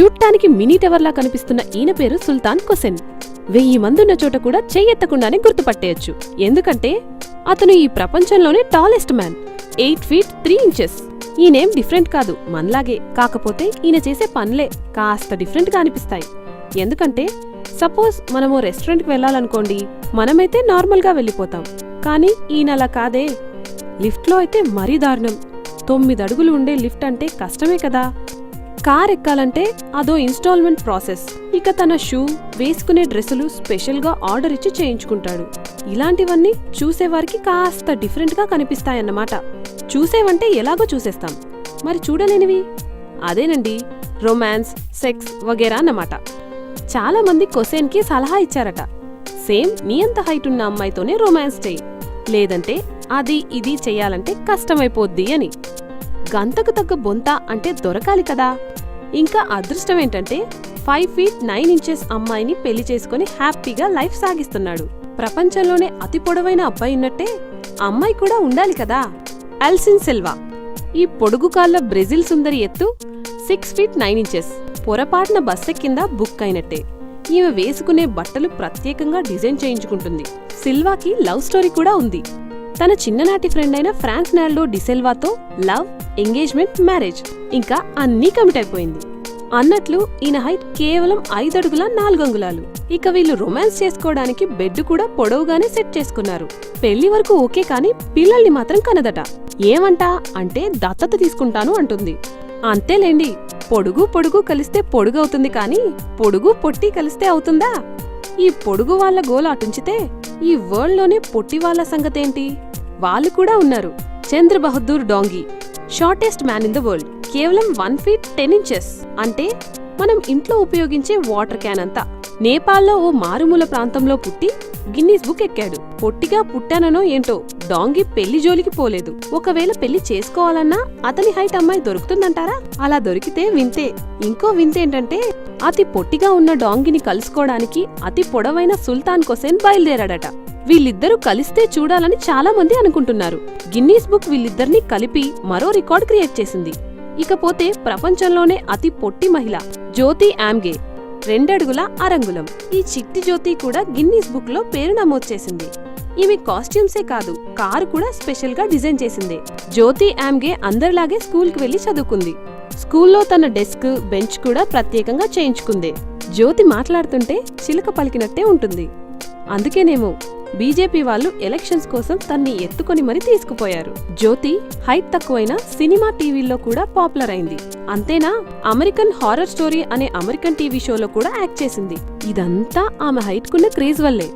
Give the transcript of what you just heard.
చూడటానికి మినీ టవర్లా కనిపిస్తున్న ఈయన పేరు సుల్తాన్ కొసెన్. వెయ్యి మందున్న చోట కూడా చెయ్యెత్తకుండానే గుర్తుపట్టేయచ్చు. ఎందుకంటే అతను ఈ ప్రపంచంలోనే tallest man. Eight feet three inches. ఈయనేం డిఫరెంట్ కాదు మనలాగే. కాకపోతే ఈయన చేసే పనులే కాస్త డిఫరెంట్గా అనిపిస్తాయి. ఎందుకంటే సపోజ్ మనము రెస్టారెంట్కి వెళ్ళాలనుకోండి మనమైతే నార్మల్గా వెళ్ళిపోతాం. కానీ ఈయన అలా కాదే. లిఫ్ట్లో అయితే మరీ దారుణం. తొమ్మిది అడుగులు ఉండే లిఫ్ట్ అంటే కష్టమే కదా. కార్ ఎక్కాలంటే అదో ఇన్స్టాల్మెంట్ ప్రాసెస్. ఇక తన షూ వేసుకునే డ్రెస్సులు స్పెషల్గా ఆర్డర్ ఇచ్చి చేయించుకుంటాడు. ఇలాంటివన్నీ చూసేవారికి కాస్త డిఫరెంట్గా కనిపిస్తాయన్నమాట. చూసేవంటే ఎలాగో చూసేస్తాం. మరి చూడలేనివి? అదేనండి రొమాన్స్ సెక్స్ వగేరా అన్నమాట. చాలా మంది కొసేన్కి సలహా ఇచ్చారట. సేమ్ నీ అంత హైట్ ఉన్న అమ్మాయితోనే రొమాన్స్ చేయి. లేదంటే అది ఇది చెయ్యాలంటే కష్టమైపోద్ది అని. గంతకు తగ్గ బొంత అంటే దొరకాలి కదా. ఇంకా అదృష్టం ఏంటంటే ఫైవ్ ఫీట్ నైన్ ఇంచెస్ అమ్మాయిని పెళ్ళి చేసుకుని హ్యాపీగా లైఫ్ సాగిస్తున్నాడు. ప్రపంచంలోనే అతి పొడవైన అబ్బాయి ఉన్నట్టే అమ్మాయి కూడా ఉండాలి కదా? అల్సిన్ సెల్వా. ఈ పొడుగు కాళ్ళ బ్రెజిల్ సుందరి ఎత్తు సిక్స్ ఫీట్ నైన్ ఇంచెస్ పొరపాటున బస్సె కింద బుక్ అయినట్టే. ఈమె వేసుకునే బట్టలు ప్రత్యేకంగా డిజైన్ చేయించుకుంటుంది. సిల్వాకి లవ్ స్టోరీ కూడా ఉంది. తన చిన్ననాటి ఫ్రెండ్ అయిన ఫ్రాన్స్ నాల్డో డిసెల్వాతో లవ్ ఎంగేజ్మెంట్ మ్యారేజ్. ఇంకా అన్నీ కమిట్ అయిపోయింది. అన్నట్లు ఈయన హైట్ కేవలం ఐదడుగుల నాలుగంగుళాలు. ఇక వీళ్ళు రొమాన్స్ చేసుకోవడానికి బెడ్ కూడా పొడవుగానే సెట్ చేసుకున్నారు. పెళ్ళి వరకు ఓకే కానీ పిల్లల్ని మాత్రం కనదట. ఏమంటా? అంటే దత్తత తీసుకుంటాను అంటుంది. అంతేలేండి పొడుగు పొడుగు కలిస్తే పొడుగవుతుంది కానీ పొడుగు పొట్టి కలిస్తే అవుతుందా? ఈ పొడుగు వాళ్ళ గోల అటుంచితే ఈ వరల్డ్లోనే పొట్టి వాళ్ళ సంగతేంటి? వాళ్ళు కూడా ఉన్నారు. Chandra Bahadur Dangi shortest man in the world. కేవలం వన్ ఫీట్ టెన్ ఇంచెస్ అంటే మనం ఇంట్లో ఉపయోగించే వాటర్ క్యాన్ అంతా. నేపాల్లో ఓ మారుమూల ప్రాంతంలో పుట్టి గిన్నీస్ బుక్ ఎక్కాడు. పొట్టిగా పుట్టాననో ఏంటో డాంగి పెళ్ళి జోలికి పోలేదు. ఒకవేళ పెళ్ళి చేసుకోవాలన్నా అతని హైట్ అమ్మాయి దొరుకుతుందంటారా? అలా దొరికితే వింతే. ఇంకో వింతే ఏంటంటే అతి పొట్టిగా ఉన్న డాంగిని కలుసుకోవడానికి అతి పొడవైన సుల్తాన్ కొసేన్ బయలుదేరాడట. వీళ్ళిద్దరూ కలిస్తే చూడాలని చాలా మంది అనుకుంటున్నారు. గిన్నీస్ బుక్ వీళ్ళిద్దరినీ కలిపి మరో రికార్డ్ క్రియేట్ చేసింది. ఇకపోతే ప్రపంచంలోనే అతి పొట్టి మహిళ జ్యోతి ఆమ్గే రెండడుగుల అరంగులం. ఈ చిట్టి జ్యోతి కూడా గిన్నీస్ బుక్లో పేరు నమోదు చేసింది. ఈమె కాస్ట్యూమ్సే కాదు కారు కూడా స్పెషల్గా డిజైన్ చేసింది. జ్యోతి ఆమ్గే అందరిలాగే స్కూల్కి వెళ్ళి చదువుకుంది. స్కూల్లో తన డెస్క్ బెంచ్ కూడా ప్రత్యేకంగా చేయించుకుంది. జ్యోతి మాట్లాడుతుంటే చిలుక పలికినట్టే ఉంటుంది. అందుకేనేమో బీజేపీ వాళ్ళు ఎలక్షన్స్ కోసం తన్ని ఎత్తుకొని మరీ తీసుకుపోయారు. జ్యోతి హైట్ తక్కువైన సినిమా టీవీల్లో కూడా పాపులర్ అయింది. అంతేనా? అమెరికన్ హారర్ స్టోరీ అనే అమెరికన్ టీవీ షోలో కూడా యాక్ట్ చేసింది. ఇదంతా ఆమె హైట్ కున్న క్రేజ్ వల్లే.